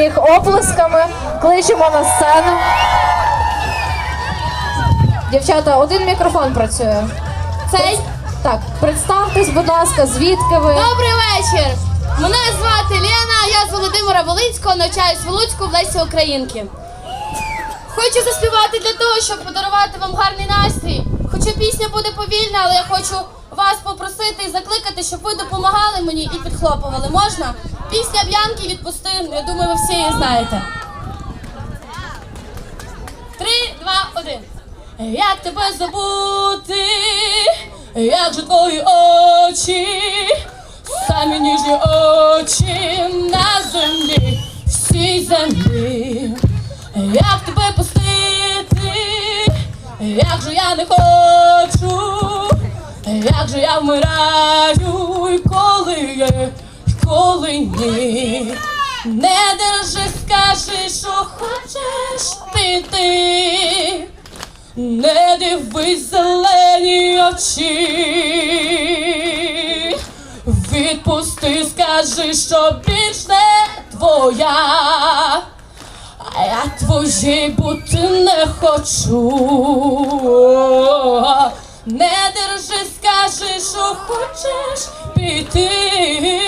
їх оплесками. Кличемо на сцену. Дівчата, один мікрофон працює. Цей Так, представтесь, будь ласка, звідки ви? добрий вечір. Мене звати Лена, я з Володимира Волинського, навчаюсь в Луцьку в Лесі Українки. Хочу заспівати для того, щоб подарувати вам гарний настрій. Хоча пісня буде повільна, але я хочу вас попросити і закликати, щоб ви допомагали мені і підхлопували. Можна? Пісня Б'янки відпусти. Я думаю, ви всі її знаєте. Три, два, один. Як тебе забути? Як же твої очі? Самі ніжні очі на землі, всій землі. Як тебе пустити? Як же я не хочу? Як же я вмираю, коли є, і? Не держи, скажи, що хочеш піти. Не дивись зелені очі. Відпусти, скажи, що більш не твоя. А я твоєї бути не хочу. Не держи, скажи, що хочеш піти.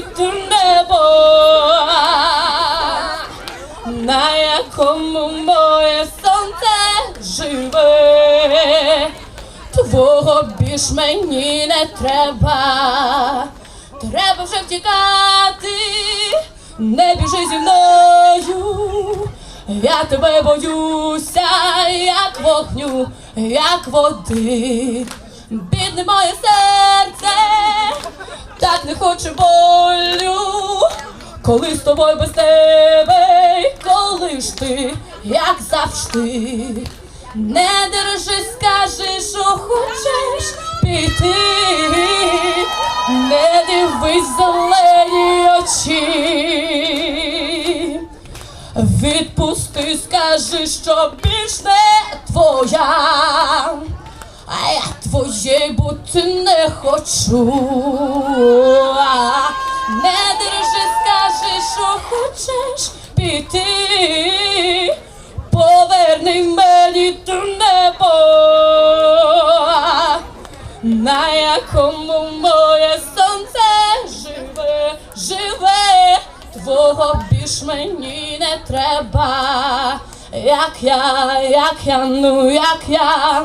Небо, на якому моє сонце живе. Твого більш мені не треба, треба вже втікати, не біжи зі мною, я тебе боюся, як вогню, як води, бідне моє серце, не хоче болю, коли з тобою без тебе, коли ж ти, як завжди. Не держи, скажи, що хочеш піти, не дивись зелені очі. Відпусти, скажи, що більш не твоя, а твоєї бути не хочу. Не держи, скажи, що хочеш піти. Поверни мені ту небо, на якому моє сонце живе, живе, твого більш мені не треба, як я, як я, ну як я,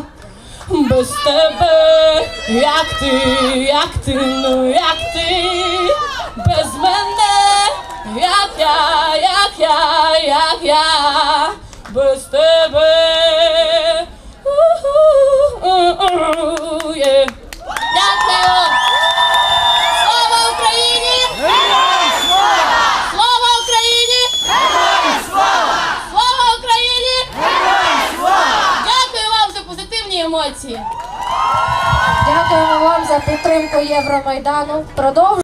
без тебе, як ти, як ти, ну як ти, без мене, як я, як я, як я? Без тебе. Емоції. Дякуємо вам за підтримку Євромайдану. Продовжуємо.